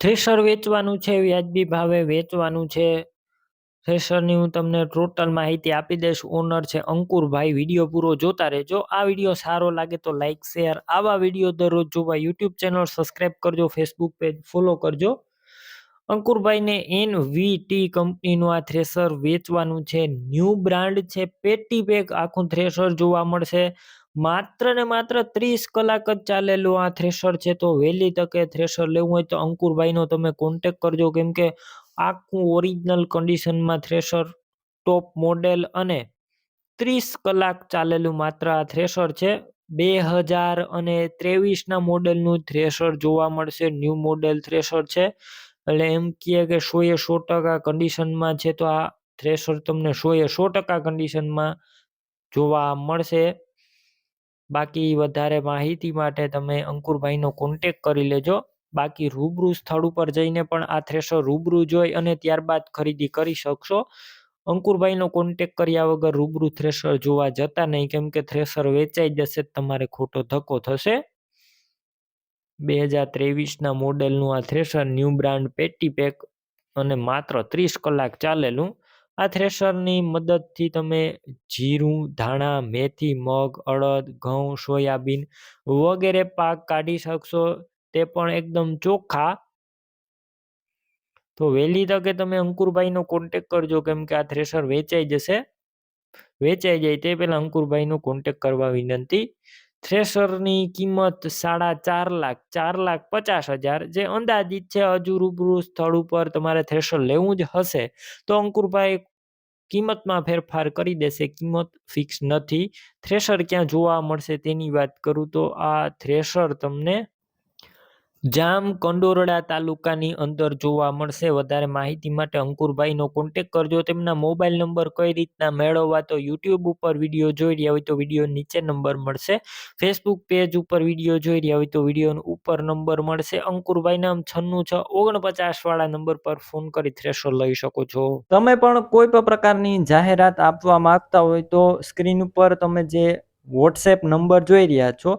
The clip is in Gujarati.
થ્રેશર વેચવાનું છે, વ્યાજબી ભાવે વેચવાનું છે. થ્રેશરની હું તમને ટોટલ માહિતી આપી દઈશ. ઓનર છે અંકુરભાઈ. વીડિયો પૂરો જોતા રહેજો. આ વીડિયો સારો લાગે તો લાઇક શેર. આવા વીડિયો દરરોજ જોવા યુટ્યુબ ચેનલ સબસ્ક્રાઈબ કરજો. ફેસબુક પેજ ફોલો કરજો. અંકુરભાઈને એન વી ટી કંપનીનું આ થ્રેશર વેચવાનું છે. ન્યૂ બ્રાન્ડ છે. પેટી પેક આખું થ્રેશર જોવા મળશે. માત્ર ને માત્ર ત્રીસ કલાક જ ચાલેલું આ થ્રેશર છે. તો વહેલી તકે થ્રેશર લેવું હોય તો અંકુરભાઈનો તમે કોન્ટેક કરજો. કેમ કે આખું ઓરિજિનલ કન્ડિશનમાં થ્રેશર ટોપ મોડેલ અને ત્રીસ કલાક ચાલેલું માત્ર આ થ્રેશર છે. બે હજાર અને ત્રેવીસના મોડેલનું થ્રેશર જોવા મળશે. ન્યૂ મોડેલ થ્રેશર છે. એટલે એમ કહે કે સો એ સો ટકા કન્ડિશનમાં છે તો આ થ્રેશર તમને સો એ સો ટકા કન્ડિશનમાં જોવા મળશે. બાકી વધારે માહિતી માટે તમે અંકુરભાઈનો કોન્ટેક કરી લેજો. બાકી રૂબરૂ સ્થળ ઉપર જઈને પણ આ થ્રેશર રૂબરૂ જોઈ અને ત્યારબાદ ખરીદી કરી શકશો. અંકુરભાઈનો કોન્ટેક કર્યા વગર રૂબરૂ થ્રેશર જોવા જતા નહીં, કેમ કે થ્રેશર વેચાઈ જશે તમારે ખોટો ધક્કો થશે. બે હજાર ત્રેવીસના મોડેલનું આ થ્રેશર ન્યૂ બ્રાન્ડ પેટી પેક અને માત્ર ત્રીસ કલાક ચાલેલું. આ થ્રેશરની મદદથી તમે જીરું, ધાણા, મેથી, મગ, અડદ, ઘઉં, સોયાબીન વગેરે પાક કાઢી શકશો. તે પણ એકદમ ચોખ્ખા. તો વહેલી તકે તમે અંકુરભાઈનો કોન્ટેક કરજો, કેમ કે આ થ્રેશર વેચાઈ જશે. વેચાઈ જાય તે પહેલાં અંકુરભાઈનો કોન્ટેક કરવા વિનંતી. થ્રેશરની કિંમત સાડા ચાર લાખ ચાર લાખ પચાસ હજાર, જે અંદાજિત છે હજુ રૂબરૂ સ્થળ ઉપર તમારે થ્રેશર લેવું જ હશે, તો અંકુરભાઈ કિંમતમાં ફેરફાર કરી દેશે. કિંમત ફિક્સ નથી. થ્રેશર ક્યાં જોવા મળશે તેની વાત કરું તો આ થ્રેશર તમને જામ કંડોરડા તાલુકાની અંદર જોવા મળશે. વધારે માહિતી માટે અંકુરભાઈનો કોન્ટેક કરજો. તેમના મોબાઈલ નંબર કઈ રીતના મેળવવા તો યુટ્યુબ ઉપર વીડિયો જોઈ રહ્યા હોય તો વીડિયો નીચે નંબર મળશે. ફેસબુક પેજ ઉપર વીડિયો જોઈ રહ્યા હોય તો વીડિયો ઉપર નંબર મળશે. અંકુરભાઈ નામ છન્નું છ, ઓગણપચાસ વાળા નંબર પર ફોન કરી થ્રેશર લઈ શકો છો. તમે પણ કોઈ પણ પ્રકારની જાહેરાત આપવા માંગતા હોય તો સ્ક્રીન ઉપર તમે જે વોટ્સએપ નંબર જોઈ રહ્યા છો